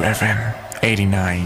FM 89.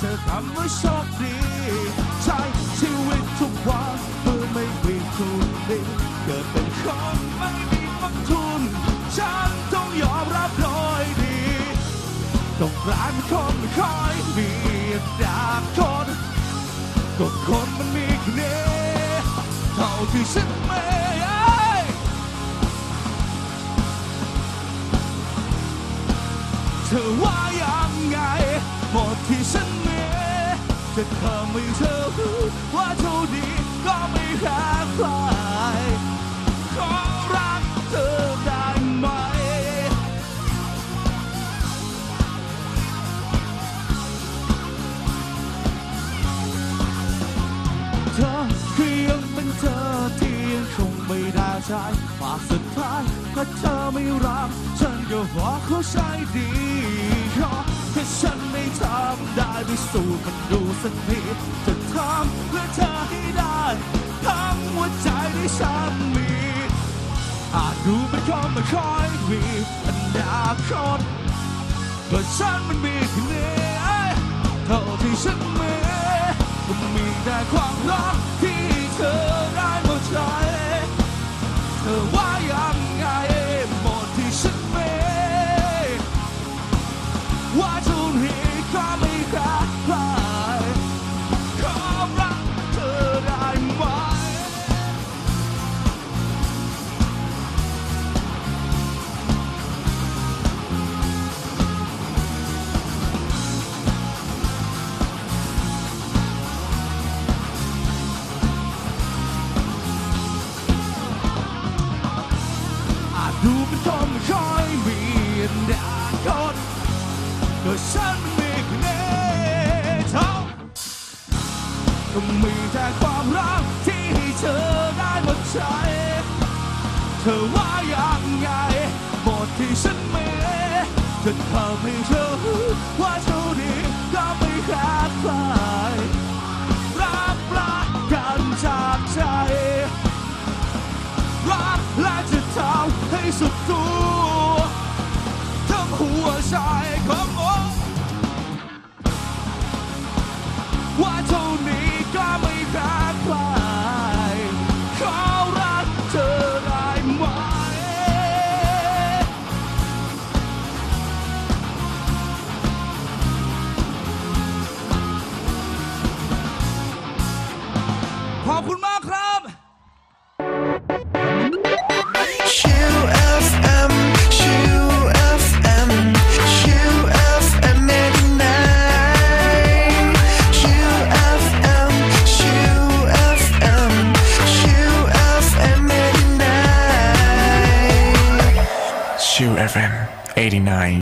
งไม่ใช่คำว่าโชคดีใช้ชีวิตทุกวันเพื่อไม่มีทุนดีเกิดเป็นคนไม่มีปักทุน ฉันต้องยอมรับโดยดีต้องกลายเป็นคนไม่ค่อยมีอนาคตก็คนมันมีแค่นี้เท่าที่ฉันไม่เธอว่ายังไง หมดที่ฉันมีจะทำให้เธอรู้ว่าเท่าดีก็ไม่แพ้ใครขอรักเธอได้ไหม เธอคือยังเป็นเธอที่ยังคงไม่ได้ใจฝากสุดท้ายถ้าเธอไม่รัก ฉันก็บอเข้าใช่ดีขอแค่ฉัน ไม่ทำได้ไปสู่มันดูสักทีจะทำเพื่อเธอให้ได้ทั้งหัวใจที่ฉันมีอาจดูเป็นคนไม่ค่อยมีอนาคตก็ฉันมันมีแค่นี้เท่าที่ฉันมีก็มีแต่ความรักที่เธอได้ ก็ฉันมันมีแค่นี้เท่าก็มีแต่ความรักที่เธอได้หมดใจ เธอว่าอยังไงหมดที่ฉันมีจะทำให้เธอรู้ว่าเท่านี้ก็ไม่ขาดใครรับรักกันจากใจ รักและจะทำให้สุดตัวทั้งหัวใจ FM 89.